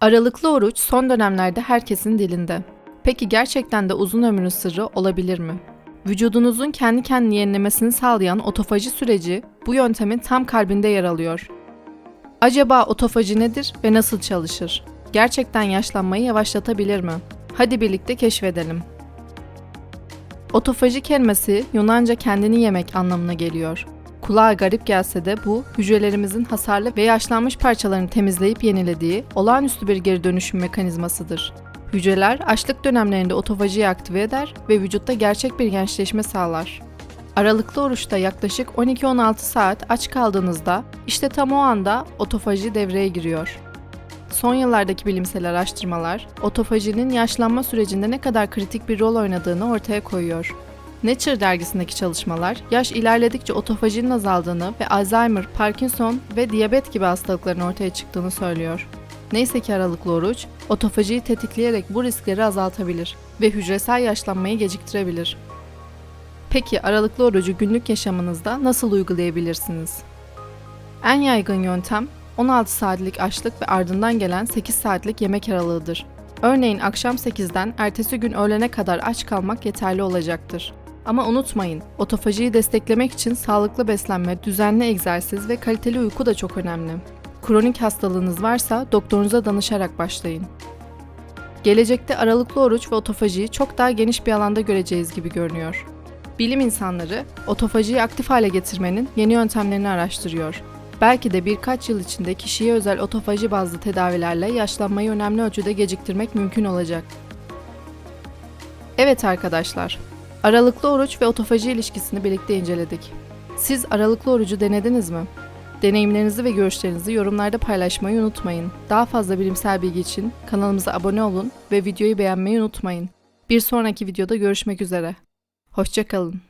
Aralıklı oruç son dönemlerde herkesin dilinde. Peki gerçekten de uzun ömrün sırrı olabilir mi? Vücudunuzun kendi kendini yenilemesini sağlayan otofaji süreci bu yöntemin tam kalbinde yer alıyor. Acaba otofaji nedir ve nasıl çalışır? Gerçekten yaşlanmayı yavaşlatabilir mi? Hadi birlikte keşfedelim. Otofaji kelimesi Yunanca kendini yemek anlamına geliyor. Kulağa garip gelse de bu, hücrelerimizin hasarlı ve yaşlanmış parçalarını temizleyip yenilediği olağanüstü bir geri dönüşüm mekanizmasıdır. Hücreler açlık dönemlerinde otofajiyi aktive eder ve vücutta gerçek bir gençleşme sağlar. Aralıklı oruçta yaklaşık 12-16 saat aç kaldığınızda işte tam o anda otofaji devreye giriyor. Son yıllardaki bilimsel araştırmalar, otofajinin yaşlanma sürecinde ne kadar kritik bir rol oynadığını ortaya koyuyor. Nature dergisindeki çalışmalar, yaş ilerledikçe otofajinin azaldığını ve Alzheimer, Parkinson ve diyabet gibi hastalıkların ortaya çıktığını söylüyor. Neyse ki aralıklı oruç, otofajiyi tetikleyerek bu riskleri azaltabilir ve hücresel yaşlanmayı geciktirebilir. Peki aralıklı orucu günlük yaşamınızda nasıl uygulayabilirsiniz? En yaygın yöntem 16 saatlik açlık ve ardından gelen 8 saatlik yemek aralığıdır. Örneğin akşam 8'den ertesi gün öğlene kadar aç kalmak yeterli olacaktır. Ama unutmayın, otofajiyi desteklemek için sağlıklı beslenme, düzenli egzersiz ve kaliteli uyku da çok önemli. Kronik hastalığınız varsa doktorunuza danışarak başlayın. Gelecekte aralıklı oruç ve otofajiyi çok daha geniş bir alanda göreceğiz gibi görünüyor. Bilim insanları otofajiyi aktif hale getirmenin yeni yöntemlerini araştırıyor. Belki de birkaç yıl içinde kişiye özel otofaji bazlı tedavilerle yaşlanmayı önemli ölçüde geciktirmek mümkün olacak. Evet arkadaşlar, aralıklı oruç ve otofaji ilişkisini birlikte inceledik. Siz aralıklı orucu denediniz mi? Deneyimlerinizi ve görüşlerinizi yorumlarda paylaşmayı unutmayın. Daha fazla bilimsel bilgi için kanalımıza abone olun ve videoyu beğenmeyi unutmayın. Bir sonraki videoda görüşmek üzere. Hoşçakalın.